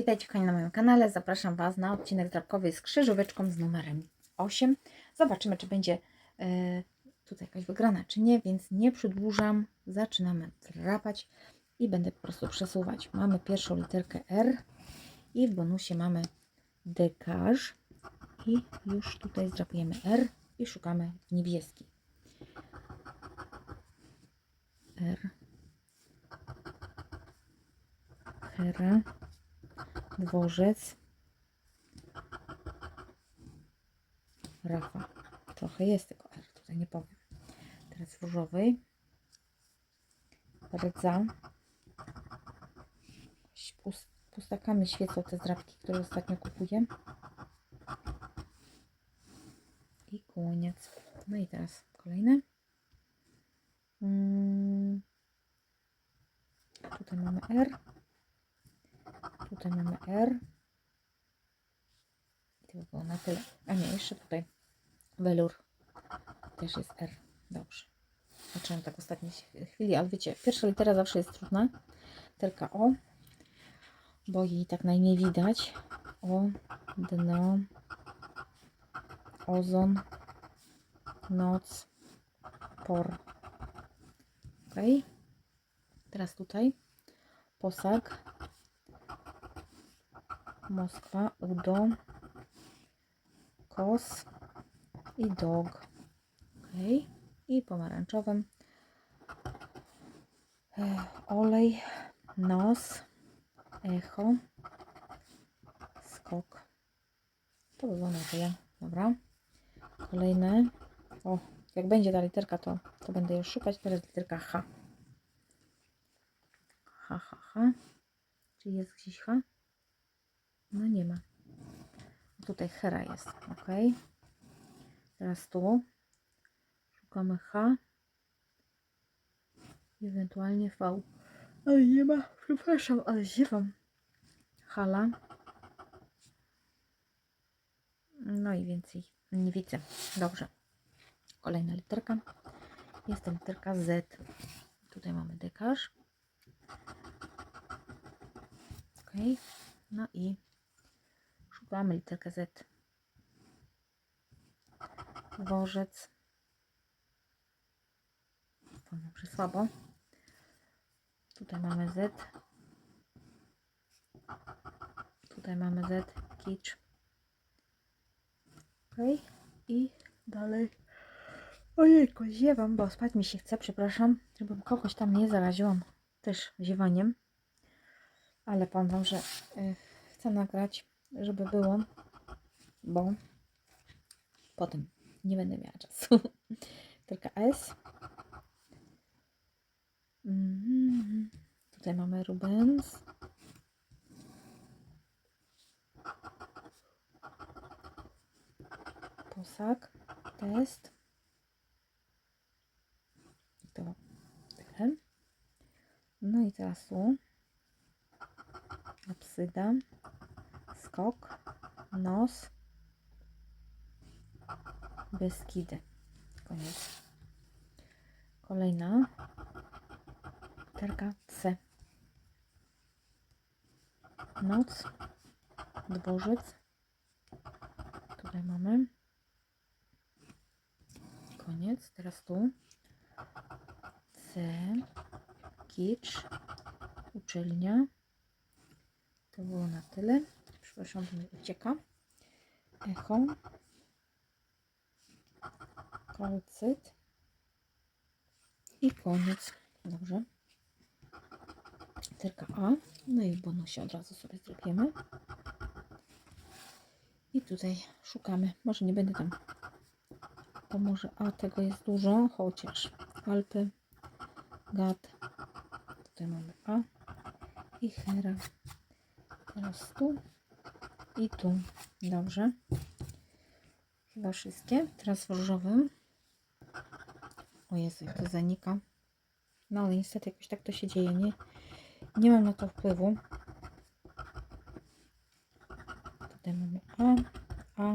Witajcie kochani na moim kanale. Zapraszam Was na odcinek drapkowy z krzyżóweczką z numerem 8. Zobaczymy, czy będzie e, tutaj jakaś wygrana, czy nie, więc nie przedłużam. Zaczynamy drapać i będę po prostu przesuwać. Mamy pierwszą literkę R i w bonusie mamy dekaż i już tutaj zdrapujemy R i szukamy niebieski. R. Hera. Dworzec. Rafa. Trochę jest tego R, tutaj nie powiem. Teraz różowej. Rdza. Pust, pustakami świecą te zdrabki, które ostatnio kupuję. I kłoniec. No i teraz kolejne. Mm. Tutaj mamy R. Tutaj mamy R. I to by było na tyle. A nie, jeszcze tutaj welur. Też jest R. Dobrze. Zacząłem tak ostatniej chwili, ale wiecie, pierwsza litera zawsze jest trudna. Literka O, bo jej tak najmniej widać. O, dno, ozon, noc, por. Ok. Teraz tutaj posag, Moskwa, Udo, Kos i Dog. Ok. I pomarańczowym e, olej, nos, echo, skok. To by było na tyle. Dobra. Kolejne. O, jak będzie ta literka, to, to będę już szukać. Teraz literka H. H, H, H. Czy jest gdzieś H? No nie ma. Tutaj Hera jest. Ok. Teraz tu. Szukamy H. Ewentualnie V. Ale nie ma. Przepraszam, ale ziewam. Hala. No i więcej nie widzę. Dobrze. Kolejna literka. Jest to literka Z. Tutaj mamy dekaż. Ok. No i szukamy literkę Z. Dworzec. Powiem, że słabo. Tutaj mamy Z. Tutaj mamy Z. Kicz. Ok. I dalej. Ojejku, ziewam, bo spać mi się chce, przepraszam, żebym kogoś tam nie zaraziłam też ziewaniem. Ale powiem Wam, że y, chcę nagrać, żeby było, bo potem nie będę miała czasu. Tylko S. Mhm. Tutaj mamy Rubens. Posag. Test. To tyle. No i teraz tu apsyda, skok, nos, Beskidy. Koniec. Kolejna literka C. Noc, dworzec. Tutaj mamy. Koniec. Teraz tu. C. Kicz. Uczelnia. To było na tyle. Przepraszam, bo mi ucieka. Echo. Kalcyt. I koniec. Dobrze. Literka A. No i bonusie od razu sobie zrobimy. I tutaj szukamy. Może nie będę tam. Bo może A tego jest dużo, chociaż Alpy, Gat. Tutaj mamy A i Hera. Teraz tu i tu. Dobrze. Chyba wszystkie. Teraz w różowym. O Jezu, to zanika. No ale niestety jakoś tak to się dzieje. Nie, nie mam na to wpływu. Tutaj mamy A, A,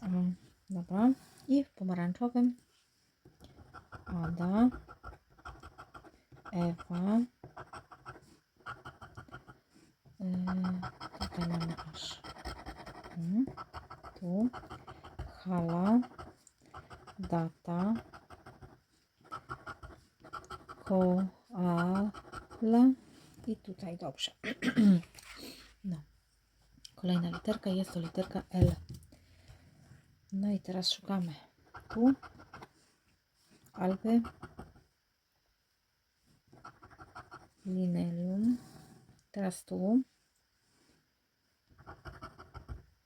A. Dobra. I w pomarańczowym Ada, Ewa, yy, tutaj Mhm. Tu. Hala. Data. Koala. I tutaj dobrze. No. Kolejna literka jest to literka L. No i teraz szukamy tu Alpy, Linelium, teraz tu,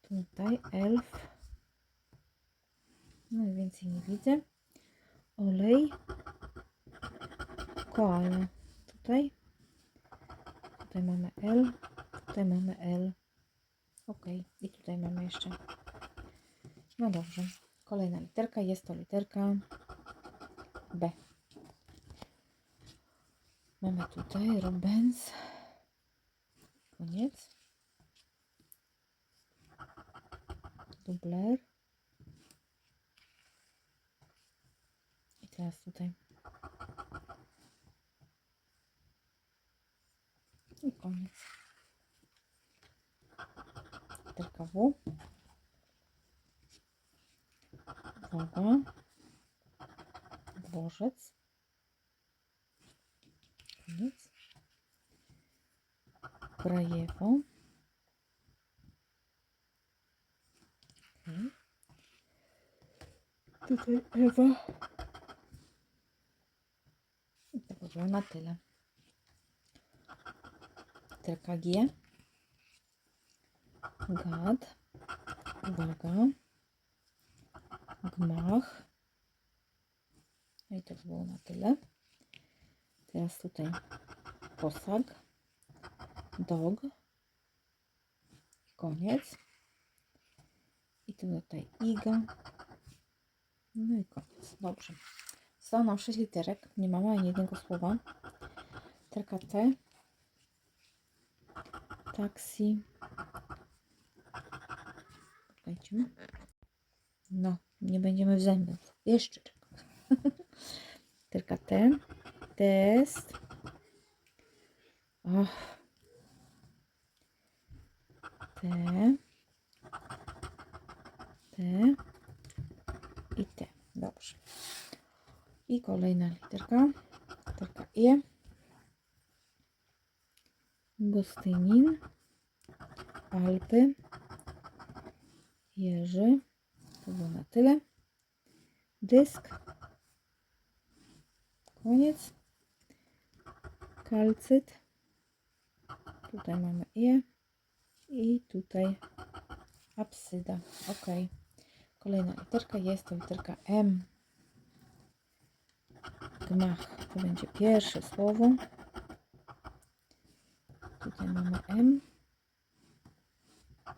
tutaj Elf, no i więcej nie widzę, Olej, Koala, tutaj, tutaj mamy L, tutaj mamy L, ok, i tutaj mamy jeszcze no dobrze. Kolejna literka jest to literka B. Mamy tutaj Robens. Koniec. Dubler. I teraz tutaj. I koniec. Literka W. Dworzec. Koniec. Brajewo. Okay. Tutaj Ewa. I to by było na tyle. Literka G. Gad. Uwaga gmach. No i to by było na tyle. Teraz tutaj posag, dog, koniec. I tu tutaj iga. No i koniec. Dobrze. Zostało nam 6 literek. Nie mamy ani jednego słowa. Literka T. Taksi. Czekajcie. No, nie będziemy w. Jeszcze czego. Tylko ten. Test. Och. Te. Te. I te. Dobrze. I kolejna literka. Literka E. Gostynin. Alpy. Jerzy. To było na tyle. Dysk. Koniec. Kalcyt. Tutaj mamy je. I tutaj apsyda. Ok. Kolejna literka jest to literka M. Gmach. To będzie pierwsze słowo. M.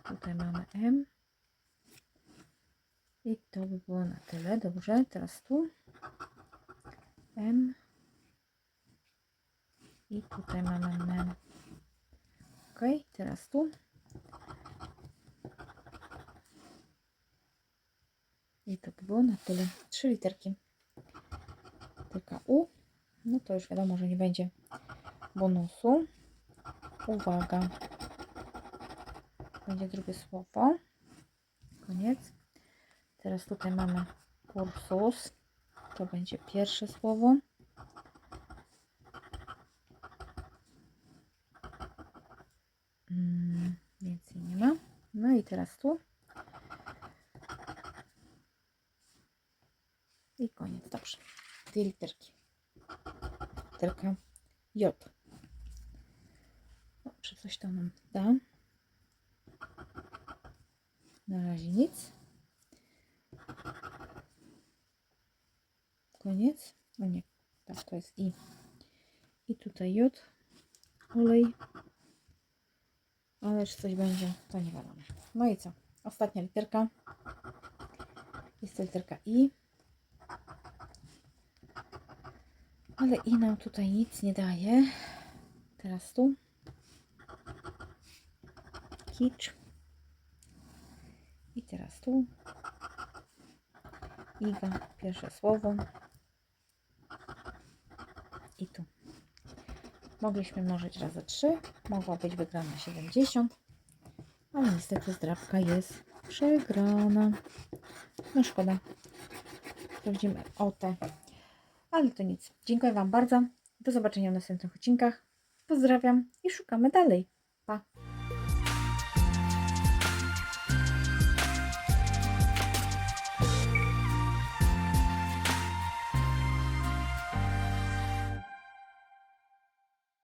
Tutaj mamy M. I to by było na tyle. Dobrze, teraz tu. M. I tutaj mamy mem. Ok, teraz tu. I to by było na tyle. Trzy literki. Literka U. No to już wiadomo, że nie będzie bonusu. Uwaga. Będzie drugie słowo. Koniec. Teraz tutaj mamy kursus. To będzie pierwsze słowo. Mm, więcej nie ma. No i teraz tu. I koniec. Dobrze. Dwie literki. Literka J. Czy coś tam nam da? Na razie nic. Koniec. O nie, tak, to jest I. I tutaj J. Olej. Ale czy coś będzie, to nie wiadomo. No i co? Ostatnia literka. Jest to literka I. Ale I nam tutaj nic nie daje. Teraz tu. Kicz. I teraz tu. Iga, pierwsze słowo. I tu. Mogliśmy mnożyć razy 3. Mogła być wygrana 70. Ale niestety zdrabka jest przegrana. No szkoda. Sprawdzimy o te. Ale to nic. Dziękuję Wam bardzo. Do zobaczenia w następnych odcinkach. Pozdrawiam i szukamy dalej. Pa!